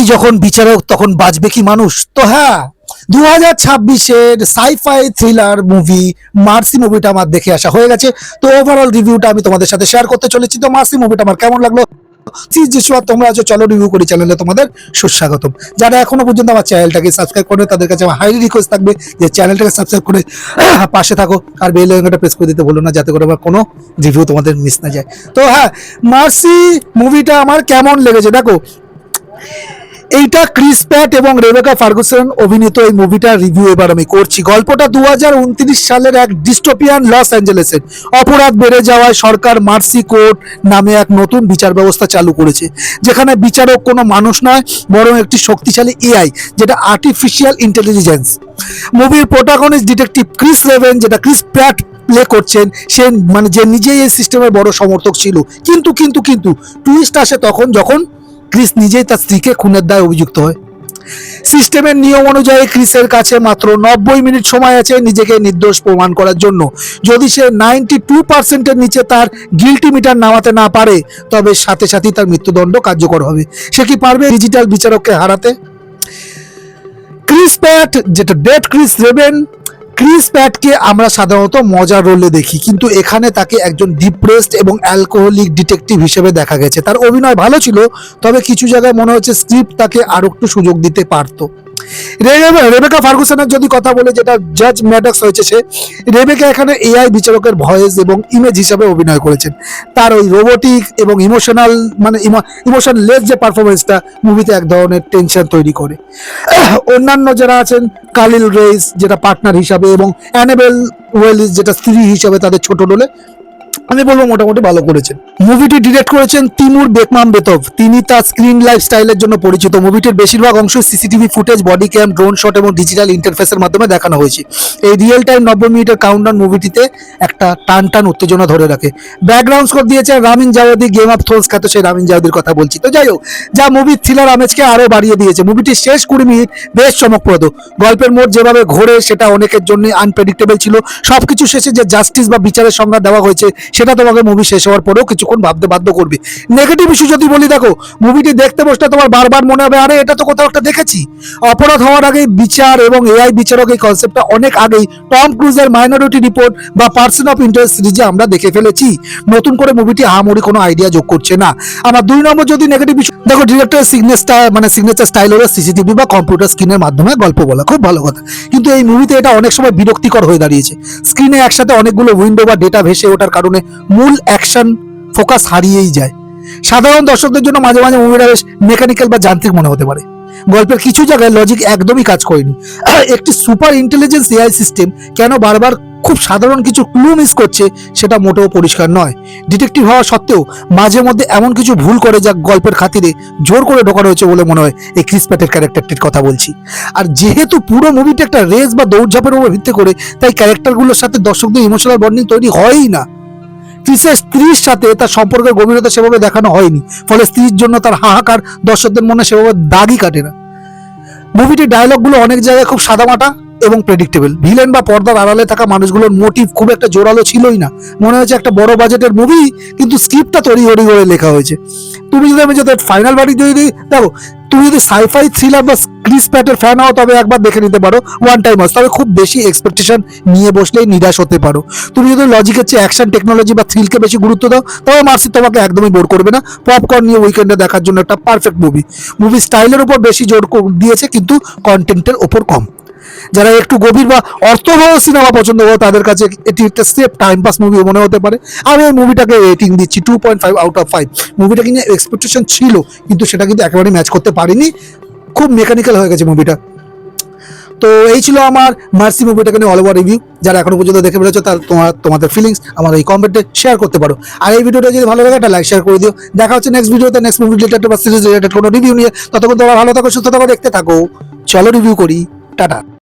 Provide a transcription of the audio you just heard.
AI যখন বিচারক তখন বাঁচবে কি মানুষ? তো হ্যাঁ দু হাজার ছাব্বিশের সাইফাই থ্রিলার মুভি মার্সি মুভিটা আমার দেখে আসা হয়ে গেছে। তো ওভারঅল রিভিউটা আমি তোমাদের সাথে শেয়ার করতে চলেছি। তো মার্সি মুভিটা আমার কেমন লাগল? তোমরা আছো, চলো রিভিউ করি চ্যানেলে তোমাদের সুস্বাগতম। যারা এখনও পর্যন্ত আমার চ্যানেলটাকে সাবস্ক্রাইব করে তাদের কাছে আমার হাইলি রিকোয়েস্ট থাকবে যে চ্যানেলটাকে সাবস্ক্রাইব করে পাশে থাকো আর বেল আইকনটা প্রেস করে দিতে বলো না, যাতে করে আমার কোনো রিভিউ তোমাদের মিস না যায়। তো হ্যাঁ মার্সি মুভিটা আমার কেমন লেগেছে? দেখো এইটা ক্রিস প্যাট এবং রেবেকা ফার্গুসন অভিনীত এই মুভিটার রিভিউ এবার আমি করছি। গল্পটা দু হাজার উনত্রিশ সালের এক ডিস্টোপিয়ান লস অ্যাঞ্জেলেসের অপরাধ বেড়ে যাওয়ায় সরকার মার্সি কোর্ট নামে এক নতুন বিচার ব্যবস্থা চালু করেছে, যেখানে বিচারক কোনো মানুষ নয়, বরং একটি শক্তিশালী এআই যেটা আর্টিফিশিয়াল ইন্টেলিজেন্স মুভির প্রোটাগনিস্ট ডিটেকটিভ ক্রিস রেভেন, যেটা ক্রিস প্যাট প্লে করছেন, সে মানে যে নিজেই এই সিস্টেমের বড় সমর্থক ছিল। কিন্তু কিন্তু কিন্তু টুইস্ট আসে তখন, যখন ক্রিস নিজেই তার স্ত্রীকে খুনের দায় অভিযুক্ত হয়। সিস্টেমের নিয়ম অনুযায়ী ক্রিসের কাছে মাত্র নব্বই মিনিট সময় আছে নিজেকে নির্দোষ প্রমাণ করার জন্য। যদি সে নাইনটি টু পার্সেন্টের নিচে তার গিলটি মিটার নামাতে না পারে, তবে সাথে সাথেই তার মৃত্যুদণ্ড কার্যকর হবে। সে কি পারবে ডিজিটাল বিচারককে হারাতে? ক্রিস প্যাট, যেটা ডেট ক্রিস রেবেন ক্রিস প্যাটকে আমরা সাধারণত মজার রোলে দেখি, কিন্তু এখানে তাকে একজন ডিপ্রেসড এবং অ্যালকোহলিক ডিটেকটিভ হিসেবে দেখা গেছে। তার অভিনয় ভালো ছিল, তবে কিছু জায়গায় মনে হচ্ছে স্ক্রিপ্ট তাকে আরও একটু সুযোগ দিতে পারতো। রেবেকা ফার্গুসনের যদি কথা বলে, যেটা জাজ ম্যাডক্স হয়েছে সে, রেবেকা এখানে এআই বিচারকের ভয়েস এবং ইমেজ হিসাবে অভিনয় করেছেন। তার ওই রোবোটিক এবং ইমোশনাল মানে ইমোশন লেস যে পারফরমেন্সটা মুভিতে এক ধরনের টেনশন তৈরি করে। অন্যান্য যারা আছেন কালিল রেইস যেটা পার্টনার হিসাবে এবং অ্যানেবেল ওয়েলিস যেটা স্ত্রী হিসাবে তাদের ছোট রোলে আমি বলব মোটামুটি ভালো করেছেন। মুভিটি ডিরেক্ট করেছেন তিমুর বেকমাম বেতভ তিনি তার স্ক্রিন লাইফ স্টাইলের জন্য পরিচিত। মুভিটির বেশিরভাগ অংশ CCTV footage body cam drone shot এবং ডিজিটাল ইন্টারফেসের মাধ্যমে দেখানো হয়েছে। এই রিয়েল টাইম নব্বই মিনিটের কাউন্টডাউন মুভিটিতে একটা টান টান উত্তেজনা ধরে রাখে। ব্যাকগ্রাউন্ড স্কোর দিয়েছে Ramin Djawadi game of thrones খ্যাত সেই রামিন জাওয়াদির কথা বলছি। তো যাই হোক, যা মুভির থ্রিলার আমেজকে আরও বাড়িয়ে দিয়েছে। মুভিটির শেষ কুড়ি মিনিট বেশ চমকপ্রদ। গল্পের মোড় যেভাবে ঘোরে, সেটা অনেকের জন্য আনপ্রেডিক্টেবল ছিল। সবকিছু শেষে যে জাস্টিস বা বিচারের সংজ্ঞা দেওয়া হয়েছে সেটা তোমাকে মুভি শেষ হওয়ার পরেও কিছুক্ষণ ভাবতে বাধ্য করবে। নেগেটিভ ইস্যু যদি বলি, দেখো মুভিটি দেখতে বসলে তোমার বারবার মনে হবে, আরে, এটা তো কোথাও একটা দেখেছি। অপরাধ হওয়ার আগে বিচার এবং এআই বিচারক এই কনসেপ্টটা অনেক আগেই টম ক্রুজের মাইনরিটি রিপোর্ট বা পার্সন অফ ইন্টারেস্ট সিরিজে আমরা দেখে ফেলেছি। নতুন করে মুভিটি আহামরি কোনো আইডিয়া যোগ করছে না। আমার দুই নম্বর যদি নেগেটিভ ইস্যু দেখো ডিরেক্টর সিগনেচার মানে সিগনেচার স্টাইল হলো সিসিটিভি বা কম্পিউটার স্ক্রিনের মাধ্যমে গল্প বলা, খুব ভালো কথা। কিন্তু এই মুভিতে এটা অনেক সময় বিরক্তিকর হয়ে দাঁড়িয়েছে। স্ক্রিনে একসাথে অনেকগুলো উইন্ডো বা ডেটা ভেসে ওঠার কারণে মূল অ্যাকশন ফোকাস হারিয়েই যায়। সাধারণ দর্শকদের জন্য মাঝে মাঝে মুভিটা বেশ মেকানিক্যাল বা যান্ত্রিক মনে হতে পারে। গল্পের কিছু জায়গায় লজিক একদমই কাজ করেনি। একটি সুপার ইন্টেলিজেন্স এআই সিস্টেম কেন বারবার খুব সাধারণ কিছু ক্লু মিস করছে সেটা মোটেও পরিষ্কার নয়। ডিটেকটিভ হওয়া সত্ত্বেও মাঝে মধ্যে এমন কিছু ভুল করে যা গল্পের খাতিরে জোর করে ঢোকানো হয়েছে বলে মনে হয় এই ক্রিস প্যাটের ক্যারেক্টারটির কথা বলছি। আর যেহেতু পুরো মুভিটা একটা রেস বা দৌড়ঝাঁপের উপর ভিত্তি করে, তাই ক্যারেক্টারগুলোর সাথে দর্শকদের ইমোশনাল বন্ডিং তৈরি হয়ই না। ক্রিসের স্ত্রীর সাথে তার সম্পর্কের গভীরতা সেভাবে দেখানো হয়নি। ফলে স্ত্রীর জন্য তার হাহাকার দর্শকদের মনে সেভাবে দাগই কাটে না। মুভিটির ডায়লগগুলো অনেক জায়গায় খুব সাদামাটা এবং প্রেডিক্টেবল ভিলেন বা পর্দার আড়ালে থাকা মানুষগুলোর মোটিভ খুব একটা জোরালো ছিলই না। মনে হয়েছে একটা বড় বাজেটের মুভি কিন্তু স্ক্রিপ্টটা তৈরি হরি করে লেখা হয়েছে। তুমি যদি আমি যদি ফাইনাল বাড়ি যদি দেখো তুমি যদি সাইফাই থ্রিলার বা ক্রিস প্যাটের ফ্যান হও, তবে একবার দেখে নিতে পারো ওয়ান টাইম তবে খুব বেশি এক্সপেকটেশন নিয়ে বসলেই নিরাশ হতে পারো। তুমি যদি লজিকের চেয়ে অ্যাকশন টেকনোলজি বা থ্রিলকে বেশি গুরুত্ব দাও, তবে মার্সি তোমাকে একদমই বোর করবে না। পপকর্ন নিয়ে উইকেন্ডে দেখার জন্য একটা পারফেক্ট মুভি মুভি স্টাইলের উপর বেশি জোর দিয়েছে, কিন্তু কন্টেন্টের ওপর কম। যারা একটু গভীর বা অর্থবহ সিনেমা পছন্দ করে, তাদের কাছে এটি একটা সেফ টাইম পাস মুভি মনে হতে পারে। আমি এই মুভিটাকে রেটিং দিচ্ছি two point five out of five মুভিটা কিন্তু এক্সপেকটেশন ছিল, কিন্তু সেটা কিন্তু একেবারে ম্যাচ করতে পারিনি। খুব মেকানিক্যাল হয়ে গেছে মুভিটা তো এই ছিল আমার মার্সি মুভিটাকে নিয়ে অল ওভার রিভিউ যারা এখনও পর্যন্ত দেখে ফেলেছো তার তোমার, তোমাদের ফিলিংস আমার এই কমেন্টে শেয়ার করতে পারো। আর এই ভিডিওটা যদি ভালো লাগে, একটা লাইক শেয়ার করে দিও। দেখা হচ্ছে নেক্সট ভিডিওতে নেক্সট মুভি রিলেটেড বা সিরিজ রিলেটেড কোনো রিভিউ নিয়ে। ততক্ষণ তোমরা ভালো থাকো, সুস্থ থাকো, দেখতে থাকো। চলো রিভিউ করি। টাটা।